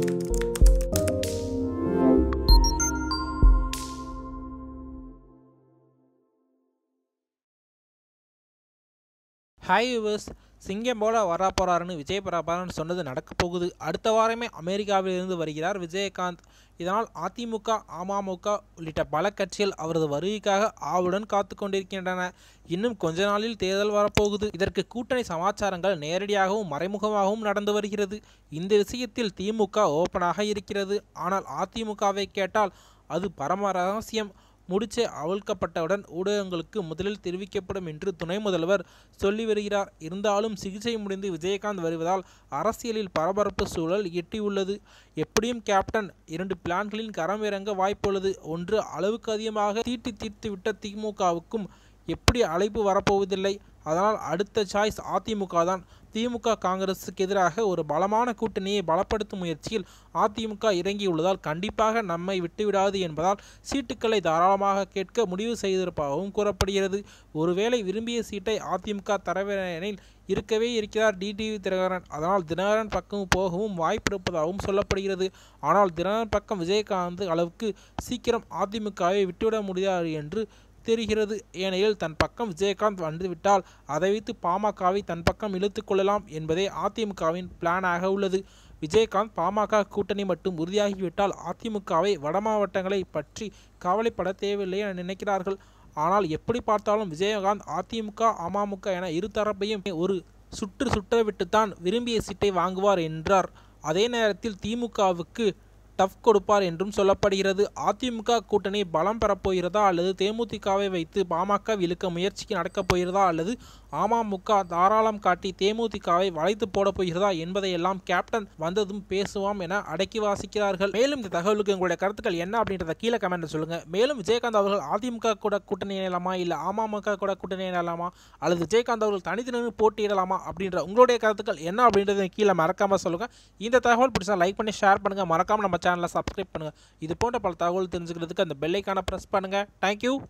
Hi viewers, சிங்கம் போல வரா விஜய் பிரபாகரன் சொன்னது நடக்க போகுது. அடுத்த வாரமே அமெரிக்காவில் இருந்து வருகிறார் விஜயகாந்த். இதனால் அதிமுக அமமுக உள்ளிட்ட பல கட்சிகள் அவரது வருகைக்காக ஆவுடன் காத்து கொண்டிருக்கின்றன. இன்னும் கொஞ்ச நாளில் தேர்தல் வரப்போகுது. இதற்கு கூட்டணி சமாச்சாரங்கள் நேரடியாகவும் மறைமுகமாகவும் நடந்து வருகிறது. இந்த விஷயத்தில் திமுக ஓப்பனாக இருக்கிறது. ஆனால் அதிமுகவை கேட்டால் அது பரம ரகசியம். முடிச்சு அவிழ்க்கப்பட்டவுடன் ஊடகங்களுக்கு முதலில் தெரிவிக்கப்படும் என்று துணை முதல்வர் சொல்லி வருகிறார். இருந்தாலும் சிகிச்சை முடிந்து விஜயகாந்த் வருவதால் அரசியலில் பரபரப்பு சூழல் எட்டியுள்ளது. எப்படியும் கேப்டன் இரண்டு பிளான்களின் கரம் இறங்க வாய்ப்புள்ளது. ஒன்று அளவுக்கு அதிகமாக தீட்டி தீர்த்து விட்ட திமுகவுக்கும் எப்படி அழைப்பு வரப்போவதில்லை? அதனால் அடுத்த சாய்ஸ் அதிமுக தான். திமுக காங்கிரசுக்கு எதிராக ஒரு பலமான கூட்டணியை பலப்படுத்தும் முயற்சியில் அதிமுக இறங்கியுள்ளதால் கண்டிப்பாக நம்மை விட்டுவிடாது என்பதால் சீட்டுக்களை தாராளமாக கேட்க முடிவு செய்திருப்பதாகவும் கூறப்படுகிறது. ஒருவேளை விரும்பிய சீட்டை அதிமுக தரவேனில் இருக்கவே இருக்கிறார் டிடிவி தினகரன். அதனால் தினகரன் பக்கம் போகவும் வாய்ப்பு இருப்பதாகவும் சொல்லப்படுகிறது. ஆனால் தினகரன் பக்கம் விஜயகாந்த் அளவுக்கு சீக்கிரம் அதிமுகவை விட்டுவிட முடியாது என்று தெரிகிறது ஏனெனில் தன் பக்கம் விஜயகாந்த் வந்துவிட்டால் அதை வைத்து பாமகவை தன் பக்கம் இழுத்து கொள்ளலாம் என்பதே அதிமுகவின் பிளானாக உள்ளது. விஜயகாந்த் பாமக கூட்டணி மட்டும் உறுதியாகிவிட்டால் அதிமுகவை வட மாவட்டங்களை பற்றி கவலைப்பட தேவையில்லை என நினைக்கிறார்கள். ஆனால் எப்படி பார்த்தாலும் விஜயகாந்த் அதிமுக அமமுக என இரு தரப்பையும் ஒரு சுற்று சுற்றவிட்டுத்தான் விரும்பிய சீட்டை வாங்குவார் என்றார். அதே நேரத்தில் திமுகவுக்கு டஃப் கொடுப்பார் என்றும் சொல்லப்படுகிறது. அதிமுக கூட்டணி பலம் பெறப்போகிறதா அல்லது தேமுதிகவை வைத்து பாமக இழுக்க முயற்சிக்கு நடக்கப் போகிறதா அல்லது அமமுக தாராளம் காட்டி தேமுதிகவை வளைத்து போடப் போகிறதா என்பதையெல்லாம் கேப்டன் வந்ததும் பேசுவோம் என அடக்கி வாசிக்கிறார்கள். மேலும் இந்த தகவலுக்கு உங்களுடைய கருத்துக்கள் என்ன அப்படின்றத கீழே கமெண்ட் சொல்லுங்க. மேலும் விஜயகாந்த் அவர்கள் அதிமுக கூட கூட்டணி இணையலாமா இல்லை அமமுக கூட கூட்டணி இணையலாமா அல்லது விஜயகாந்த் அவர்கள் தனித்து போட்டியிடலாமா அப்படின்ற உங்களுடைய கருத்துக்கள் என்ன அப்படின்றத கீழே மறக்காம சொல்லுங்க. இந்த தகவல் பிடிச்சா லைக் பண்ணி ஷேர் பண்ணுங்க. மறக்காம நம்ம சேனலை சப்ஸ்கிரைப் பண்ணுங்க. இது போன்ற பல தகவல் தெரிஞ்சுக்கிறதுக்கு அந்த பெல்லைக்கான ப்ரெஸ் பண்ணுங்க. தேங்க்யூ